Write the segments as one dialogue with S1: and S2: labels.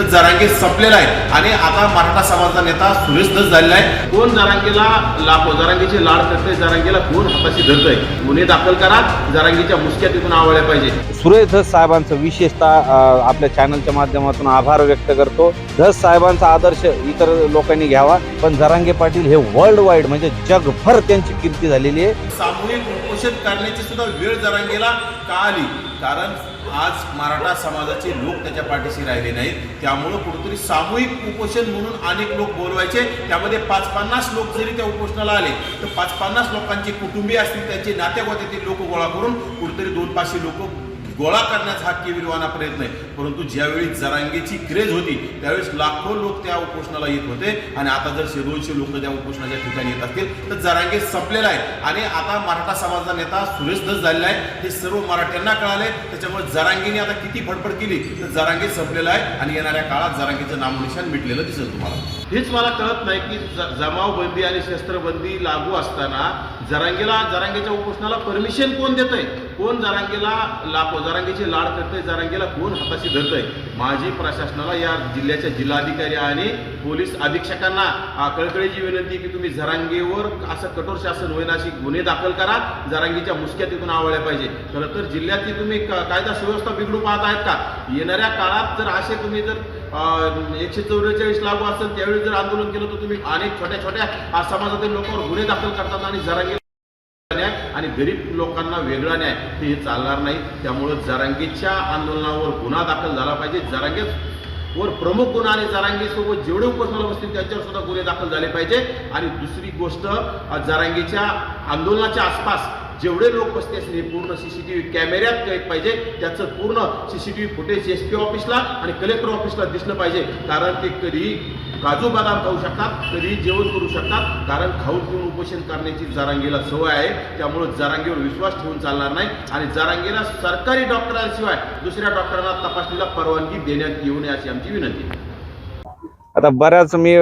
S1: तर जरांगे संपलेला आहे आणि आता मराठा समाजाचा नेता सुरेश धस झालेला आहे. कोण जरांगेला लाखो जरांगेची लाड करते जरांगेला कोण हाताशी धरतंय? गुन्हे दाखल करा जरांगेच्या मुसक्या तिथून आवळल्या पाहिजे.
S2: सुरेश धस साहेबांचं विशेषतः आपल्या चॅनलच्या माध्यमातून आभार व्यक्त करतो. धस साहेबांचा आदर्श इतर लोकांनी घ्यावा पण जरांगे पाटील हे वर्ल्ड वाईड म्हणजे जगभर त्यांची कीर्ती झालेली आहे.
S1: सामूहिक उपोषण करण्याची सुद्धा वेळ जरांगेला का आली? कारण आज मराठा समाजाचे लोक त्याच्या पाठीशी राहिले नाहीत. त्यामुळं कुठेतरी सामूहिक उपोषण म्हणून अनेक लोक बोलवायचे. त्यामध्ये पाच पन्नास लोक जरी त्या उपोषणाला आले तर पाच पन्नास लोकांची कुटुंबीय असतील त्यांचे नातेगोत्यातील लोक गोळा करून कुठेतरी दोन पाचशे लोक गोळा करण्याचा हा केविलवाना प्रयत्न आहे परंतु ज्यावेळी जरांगेची क्रेज होती त्यावेळेस लाखो लोक त्या उपोषणाला येत होते. आणि आता जर शे दोनशे लोक त्या उपोषणाच्या ठिकाणी येत असतील तर जरांगे संपलेला आहे आणि आता मराठा समाजाचा नेता सुरेश धस झालेला आहे. हे सर्व मराठ्यांना कळाले. त्याच्यामुळे जरांगीने आता किती फडफड केली तर जरांगे संपलेला आहे आणि येणाऱ्या काळात जरांगेचं नामनिशान मिटलेलं दिसेल तुम्हाला. हेच मला कळत नाही की जमावबंदी आणि शस्त्रबंदी लागू असताना जरांगेला जरांगीच्या उपोषणाला परमिशन कोण देत आहे कोण जरांगीला लाखो जरांगीची लाड करतंय जरांगीला कोण हाताशी धरतंय? माजी माझी प्रशासनाला या जिल्ह्याच्या जिल्हाधिकारी आणि पोलीस अधीक्षकांना कळकळीची विनंती की तुम्ही जरांगेवर असं कठोर शासन होईन अशी गुन्हे दाखल करा. जरांगीच्या मुसक्या तिथून आवळल्या पाहिजे. खरं तर जिल्ह्यातली तुम्ही कायदा सुव्यवस्था बिघडू पाहत आहेत का? येणाऱ्या काळात जर असे तुम्ही जर एकशे चौवेचाळीस लागू असेल त्यावेळी जर आंदोलन केलं तर तुम्ही अनेक छोट्या छोट्या समाजातील लोकांवर गुन्हे दाखल करतात आणि जरांगी आणि गरीब लोकांना वेगळा न्याय हे हे चालणार नाही. त्यामुळं जरांगीच्या आंदोलनावर गुन्हा दाखल झाला पाहिजे. जरांगे वर प्रमुख गुन्हा आणि जरांगीसोबत जेवढे उपोषणाला बसतील त्यांच्यावर सुद्धा गुन्हे दाखल झाले पाहिजे. आणि दुसरी गोष्ट जरांगीच्या आंदोलनाच्या आसपास जेवढे लोक बसते असतील हे पूर्ण सीसीटीव्ही कॅमेऱ्यात कैद पाहिजे. त्याचं पूर्ण सीसीटीव्ही फुटेज एस पी ऑफिसला आणि कलेक्टर ऑफिसला दिसलं पाहिजे. कारण ते कधीही काजू बदाम खाऊ शकतात कधीही जेवण करू शकतात. कारण खाऊन पिऊन उपोषण करण्याची जरांगीला सवय आहे. त्यामुळे जरांगीवर विश्वास ठेवून चालणार नाही. आणि जरांगीला सरकारी डॉक्टरांशिवाय दुसऱ्या डॉक्टरांना तपासणीला परवानगी देण्यात येऊ नये अशी आमची विनंती. आहे
S2: आता बऱ्याच मी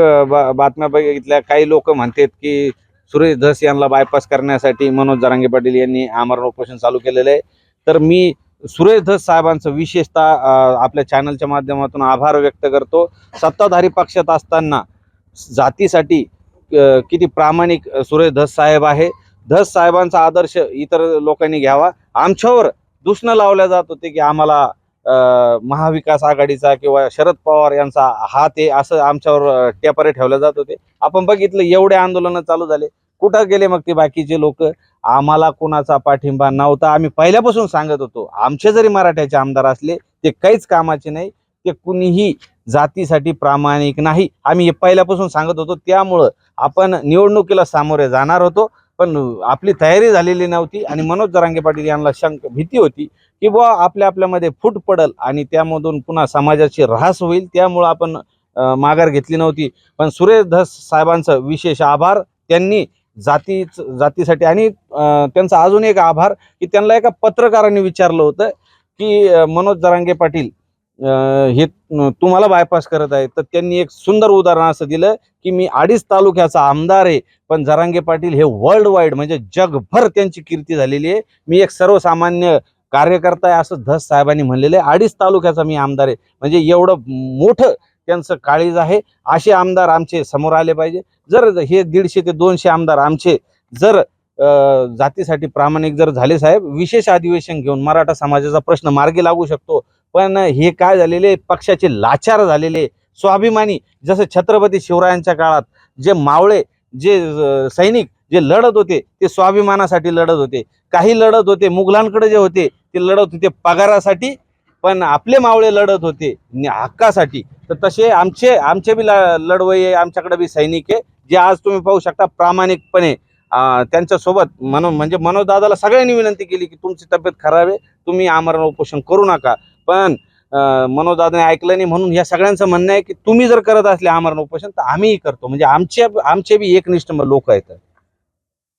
S2: बातम्या बघितल्या. काही लोक म्हणतात की सुरेश धस यांना बायपास करण्यासाठी मनोज जरांगे पाटील यांनी आमरण उपोषण चालू केलेलं आहे. तर मी सुरेश धस साहेबांचं विशेषतः आपल्या चॅनलच्या माध्यमातून आभार व्यक्त करतो. सत्ताधारी पक्षात असताना जातीसाठी किती प्रामाणिक सुरेश धस साहेब आहे. धस साहेबांचा आदर्श इतर लोकांनी घ्यावा. आमच्यावर दुसणं लावल्या जात होते की आम्हाला महाविकास आघाडीचा किंवा शरद पवार यांचा हात आहे असं आमच्यावर अ, टेपारे ठेवले जात होते. आपण बघितलं एवढे आंदोलन चालू झाले. कुठं गेले मग ते बाकीचे लोक? आम्हाला कोणाचा पाठिंबा नव्हता. आम्ही पहिल्यापासून सांगत होतो आमचे जरी मराठ्याचे आमदार असले ते काहीच कामाचे नाही. ते कुणीही जातीसाठी प्रामाणिक नाही. आम्ही हे पहिल्यापासून सांगत होतो. त्यामुळं आपण निवडणुकीला सामोरे जाणार होतो. पण आपली तयारी झालेली नव्हती आणि मनोज जरांगे पाटील यांना शंक भीती होती की बुवा आपल्या आपल्यामध्ये फूट पडल आणि त्यामधून पुन्हा समाजाची ऱ्हास होईल त्यामुळं आपण माघार घेतली नव्हती. पण सुरेश धस साहेबांचं विशेष आभार त्यांनी जाती जातीसाठी आणि त्यांचा अजून एक आभार की त्यांना एका पत्रकाराने विचारलं होतं की मनोज जरांगे पाटील हे तुम्हाला बायपास करत आहे तर त्यांनी एक सुंदर उदाहरण असं दिलं की मी अडीच तालुक्याचा आमदार आहे पण जरांगे पाटील हे वर्ल्ड वाईड म्हणजे जगभर त्यांची कीर्ती झालेली आहे. मी एक सर्वसामान्य कार्यकर्ता आहे असं धस साहेबांनी म्हणलेलं आहे. अडीच तालुक्याचा मी आमदार आहे. म्हणजे एवढं मोठं त्यांचं काळीज आहे. असे आमदार आमचे समोर आले पाहिजे. जर हे दीडशे ते दोनशे आमदार आमचे जर जातीसाठी प्रामाणिक जर झाले साहेब विशेष अधिवेशन घेऊन मराठा समाजाचा प्रश्न मार्गी लागू शकतो. पण हे काय झालेले पक्षाचे लाचार झालेले स्वाभिमानी जसं छत्रपती शिवरायांच्या काळात जे मावळे जे सैनिक जे लढत होते ते स्वाभिमानासाठी लढत होते. काही लढत होते मुघलांकडे जे होते ते लढत होते पगारासाठी पण आपले मावळे लढत होते हक्कासाठी. तर तसे आमचे आमचे बी ल- लढवई आहे आमच्याकडे बी सैनिक आहे जे आज तुम्ही पाहू शकता प्रामाणिकपणे त्यांच्यासोबत म्हणून म्हणजे मनोजदादाला सगळ्यांनी विनंती केली की तुमची तब्येत खराब आहे तुम्ही आमरण उपोषण करू नका. पण मनोज दादाने ऐकलं नाही म्हणून या सगळ्यांचं म्हणणं आहे की तुम्ही जर करत असले आमरण उपोषण तर आम्हीही करतो. म्हणजे आमचे आमचे बी एकनिष्ठ लोक आहेत.